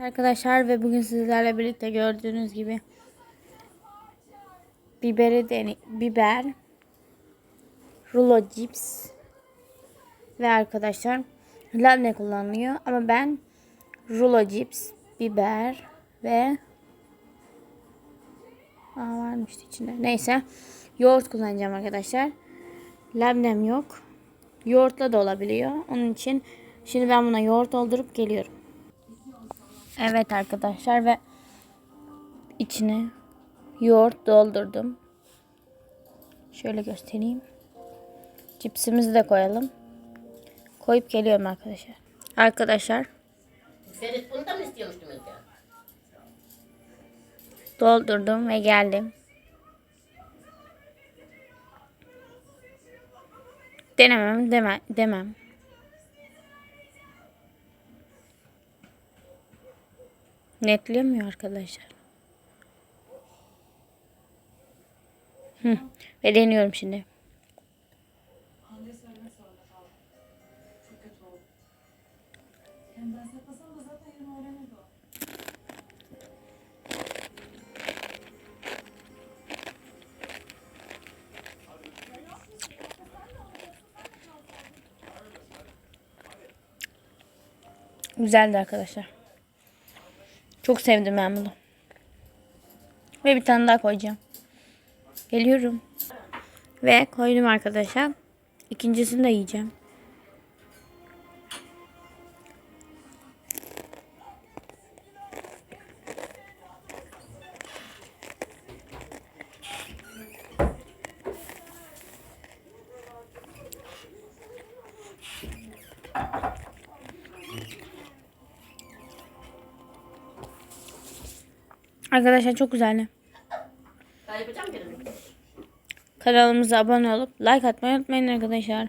Arkadaşlar ve bugün sizlerle birlikte gördüğünüz gibi biberi dene biber rulo cips ve arkadaşlar labne kullanılıyor ama ben rulo cips biber ve Aa, varmıştı içinde. Neyse. Yoğurt kullanacağım arkadaşlar. Labnem yok. Yoğurtla da olabiliyor. Onun için şimdi ben buna yoğurt doldurup geliyorum. Evet arkadaşlar ve içine yoğurt doldurdum. Şöyle göstereyim. Cipsimizi de koyalım. Koyup geliyorum arkadaşlar. Arkadaşlar Ferit bunu da mı istiyormuştu Melike? doldurdum ve geldim. Denemem deme, demem. Netlemiyor arkadaşlar. Hı. Ve deniyorum şimdi. Güzeldi arkadaşlar. Çok sevdim ben bunu. Ve bir tane daha koyacağım. Geliyorum. Ve koydum arkadaşlar. İkincisini de yiyeceğim. Arkadaşlar çok güzeldi. Kanalımıza abone olup like atmayı unutmayın arkadaşlar.